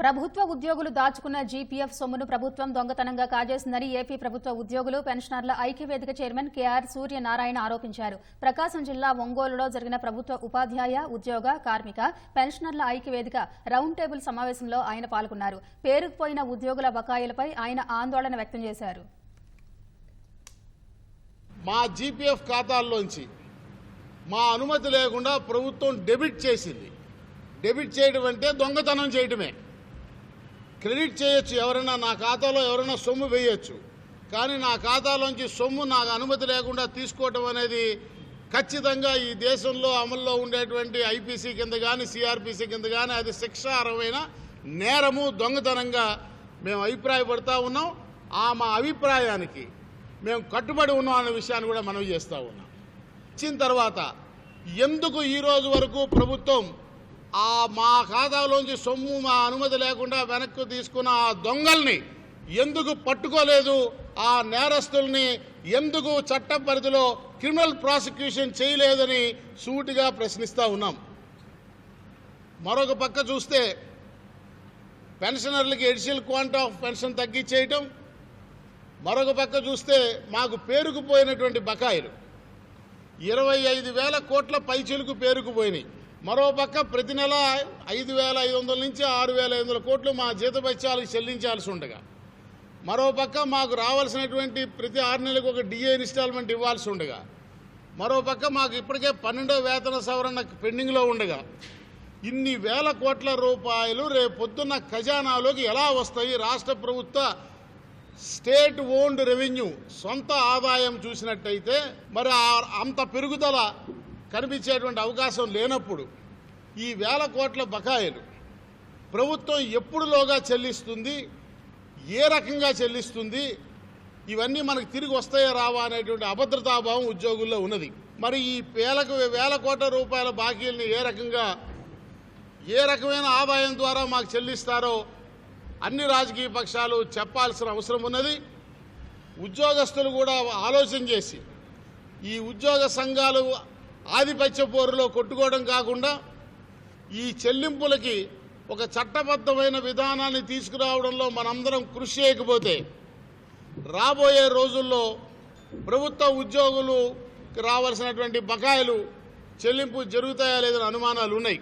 ప్రభుత్వ ఉద్యోగులు దాచుకున్న జీపీఎఫ్ సొమ్మును ప్రభుత్వం దొంగతనంగా కాజేసిందని ఏపీ ప్రభుత్వ ఉద్యోగులు పెన్షనర్ల ఐక్యవేదిక చైర్మన్ కేఆర్ సూర్యనారాయణ ఆరోపించారు. ప్రకాశం జిల్లా ఒంగోలులో జరిగిన ప్రభుత్వ ఉపాధ్యాయ ఉద్యోగ కార్మిక పెన్షనర్ల ఐక్యవేదిక రౌండ్ టేబుల్ సమావేశంలో ఆయన పాల్గొన్నారు. పేరుకుపోయిన ఉద్యోగుల బకాయిలపై ఆయన ఆందోళన వ్యక్తం చేశారు. మా జీపీఎఫ్ ఖాతాల్లోంచి మా అనుమతి లేకుండా ప్రభుత్వం డెబిట్ చేసింది. డెబిట్ చేయడం అంటే దొంగతనం చేయడమే క్రెడిట్ చేయొచ్చు ఎవరైనా నా ఖాతాలో ఎవరైనా సొమ్ము వేయచ్చు. కానీ నా ఖాతాలోంచి సొమ్ము నాకు అనుమతి లేకుండా తీసుకోవటం అనేది ఖచ్చితంగా ఈ దేశంలో అమల్లో ఉండేటువంటి ఐపీసీ కింద కానీ సిఆర్పిసి కింద కానీ అది శిక్షార్హమైన నేరము దొంగతనంగా మేము అభిప్రాయపడతా ఉన్నాం. ఆ మా అభిప్రాయానికి మేము కట్టుబడి ఉన్నాం అనే విషయాన్ని కూడా మనం చేస్తూ ఉన్నాం. ఇచ్చిన తర్వాత ఎందుకు ఈ రోజు వరకు ప్రభుత్వం ఆ మా ఖాతాలోంచి సొమ్ము మా అనుమతి లేకుండా వెనక్కి తీసుకున్న ఆ దొంగల్ని ఎందుకు పట్టుకోలేదు? ఆ నేరస్తుల్ని ఎందుకు చట్ట పరిధిలో క్రిమినల్ ప్రాసిక్యూషన్ చేయలేదని సూటిగా ప్రశ్నిస్తూ ఉన్నాం. మరొక పక్క చూస్తే పెన్షనర్లకి ఎడిషనల్ క్వాంట్ ఆఫ్ పెన్షన్ తగ్గించేయటం మరొక పక్క చూస్తే మాకు పేరుకుపోయినటువంటి బకాయిలు. ఇరవై ఐదు వేల కోట్ల పైచీలకు పేరుకుపోయినాయి. మరోపక్క ప్రతి నెల ఐదు వేల ఐదు వందల నుంచి ఆరు వేల ఐదు వందల కోట్లు మా జీతభత్యాలకు చెల్లించాల్సి ఉండగా మరోపక్క మాకు రావాల్సినటువంటి ప్రతి ఆరు నెలలకు ఒక డిఏ ఇన్స్టాల్మెంట్ ఇవ్వాల్సి ఉండగా మరోపక్క మాకు ఇప్పటికే పన్నెండో వేతన సవరణ పెండింగ్లో ఉండగా ఇన్ని వేల కోట్ల రూపాయలు రేపు పొద్దున్న ఖజానాలోకి ఎలా వస్తాయి? రాష్ట్ర ప్రభుత్వ స్టేట్ ఓన్డ్ రెవెన్యూ సొంత ఆదాయం చూసినట్టయితే మరి ఆ- అంత పెరుగుదల కనిపించేటువంటి అవకాశం లేనప్పుడు ఈ వేల కోట్ల బకాయిలు ప్రభుత్వం ఎప్పుడులోగా చెల్లిస్తుంది ఏ రకంగా చెల్లిస్తుంది ఇవన్నీ మనకు తిరిగి వస్తాయా రావా అనేటువంటి అభద్రతాభావం ఉద్యోగుల్లో ఉన్నది. మరి ఈ వేలకు వేల కోట్ల రూపాయల బాకీల్ని ఏ రకంగా ఏ రకమైన ఆదాయం ద్వారా మాకు చెల్లిస్తారో అన్ని రాజకీయ పక్షాలు చెప్పాల్సిన అవసరం ఉన్నది. ఉద్యోగస్తులు కూడా ఆలోచన చేసి ఈ ఉద్యోగ సంఘాలు ఆధిపత్య పోరులో కొట్టుకోవడం కాకుండా ఈ చెల్లింపులకి ఒక చట్టబద్ధమైన విధానాన్ని తీసుకురావడంలో మనందరం కృషి చేయకపోతే రాబోయే రోజుల్లో ప్రభుత్వ ఉద్యోగులు రావాల్సినటువంటి బకాయిలు చెల్లింపు జరుగుతాయా లేదని అనుమానాలు ఉన్నాయి